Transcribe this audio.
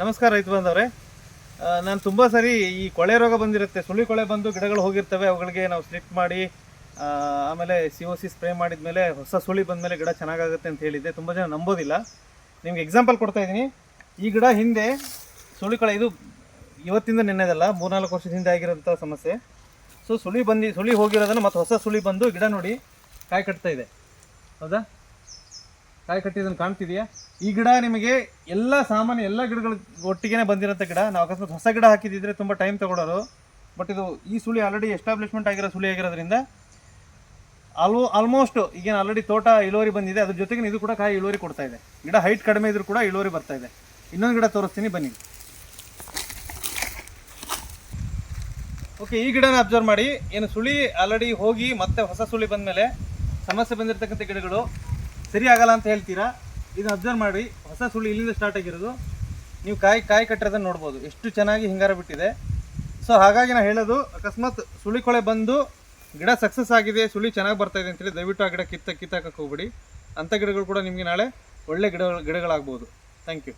ನಮಸ್ಕಾರ ರೈತ ಬಂದವ್ರೆ ನಾನು ತುಂಬ ಸರಿ ಈ ಕೊಳೆ ರೋಗ ಬಂದಿರುತ್ತೆ. ಸುಳಿ ಕೊಳೆ ಬಂದು ಗಿಡಗಳು ಹೋಗಿರ್ತವೆ. ಅವುಗಳಿಗೆ ನಾವು ಸ್ಲಿಪ್ ಮಾಡಿ ಆಮೇಲೆ ಸಿ ಒ ಸಿ ಸ್ಪ್ರೇ ಮಾಡಿದ್ಮೇಲೆ ಹೊಸ ಸುಳಿ ಬಂದಮೇಲೆ ಗಿಡ ಚೆನ್ನಾಗಾಗುತ್ತೆ ಅಂತ ಹೇಳಿದ್ದೆ. ತುಂಬ ಜನ ನಂಬೋದಿಲ್ಲ. ನಿಮ್ಗೆ ಎಕ್ಸಾಂಪಲ್ ಕೊಡ್ತಾ ಇದ್ದೀನಿ. ಈ ಗಿಡ ಹಿಂದೆ ಸುಳಿ ಕೊಳೆ, ಇದು ಇವತ್ತಿಂದ ನಿನ್ನೆದಲ್ಲ, ಮೂರ್ನಾಲ್ಕು ವರ್ಷದ ಹಿಂದೆ ಆಗಿರೋಂಥ ಸಮಸ್ಯೆ. ಸೊ ಸುಳಿ ಬಂದು ಸುಳಿ ಹೋಗಿರೋದನ್ನು ಮತ್ತು ಹೊಸ ಸುಳಿ ಬಂದು ಗಿಡ ನೋಡಿ ಕಾಯಿ ಕಟ್ತಾ ಇದೆ. ಹೌದಾ? ಕಾಯಿ ಕಟ್ಟಿದ್ದನ್ನು ಕಾಣ್ತಿದೆಯಾ? ಈ ಗಿಡ ನಿಮಗೆ ಎಲ್ಲ ಸಾಮಾನ್ಯ ಎಲ್ಲ ಗಿಡಗಳು ಒಟ್ಟಿಗೆ ಬಂದಿರೋಂಥ ಗಿಡ. ನಾವು ಅಕಸ್ಮಾತ್ ಹೊಸ ಗಿಡ ಹಾಕಿದ್ದಿದ್ರೆ ತುಂಬ ಟೈಮ್ ತಗೊಳ್ಳೋರು ಬಟ್ ಇದು ಈ ಸುಳಿ ಆಲ್ರೆಡಿ ಎಸ್ಟಾಬ್ಲಿಷ್ಮೆಂಟ್ ಆಗಿರೋ ಸುಳಿ ಆಗಿರೋದ್ರಿಂದ ಆಲ್ಮೋ ಆಲ್ಮೋಸ್ಟ್ ಈಗೇನು ಆಲ್ರೆಡಿ ತೋಟ ಇಳುವರಿ ಬಂದಿದೆ. ಅದ್ರ ಜೊತೆಗೆ ಇದು ಕೂಡ ಕಾಯಿ ಇಳುವರಿ ಕೊಡ್ತಾ ಇದೆ. ಗಿಡ ಹೈಟ್ ಕಡಿಮೆ ಇದ್ರೂ ಕೂಡ ಇಳುವರಿ ಬರ್ತಾ ಇದೆ. ಇನ್ನೊಂದು ಗಿಡ ತೋರಿಸ್ತೀನಿ, ಬನ್ನಿ. ಓಕೆ ಈ ಗಿಡನ ಅಬ್ಸರ್ವ್ ಮಾಡಿ. ಏನು ಸುಳಿ ಆಲ್ರೆಡಿ ಹೋಗಿ ಮತ್ತೆ ಹೊಸ ಸುಳಿ ಬಂದಮೇಲೆ ಸಮಸ್ಯೆ ಬಂದಿರತಕ್ಕಂಥ ಗಿಡಗಳು ಸರಿ ಆಗಲ್ಲ ಅಂತ ಹೇಳ್ತೀರಾ? ಇದನ್ನ ಅಬ್ಸರ್ವ್ ಮಾಡಿ. ಹೊಸ ಸುಳಿ ಇಲ್ಲಿಂದ ಸ್ಟಾರ್ಟ್ ಆಗಿರೋದು. ನೀವು ಕಾಯಿ ಕಾಯಿ ಕಟ್ಟಿರೋದನ್ನ ನೋಡ್ಬೋದು. ಎಷ್ಟು ಚೆನ್ನಾಗಿ ಹಿಂಗಾರ ಬಿಟ್ಟಿದೆ. ಸೊ ಹಾಗಾಗಿ ನಾನು ಹೇಳೋದು, ಅಕಸ್ಮಾತ್ ಸುಳಿ ಕೊಳೆ ಬಂದು ಗಿಡ ಸಕ್ಸಸ್ ಆಗಿದೆ, ಸುಳಿ ಚೆನ್ನಾಗಿ ಬರ್ತಾ ಇದೆ ಅಂತೇಳಿ ದಯವಿಟ್ಟು ಆ ಗಿಡ ಕಿತ್ತ ಕಿತ್ತಾಕಕ್ಕೆ ಹೋಗ್ಬಿಡಿ. ಅಂಥ ಗಿಡಗಳು ಕೂಡ ನಿಮಗೆ ನಾಳೆ ಒಳ್ಳೆ ಗಿಡಗಳು, ಗಿಡಗಳಾಗ್ಬೋದು. Thank you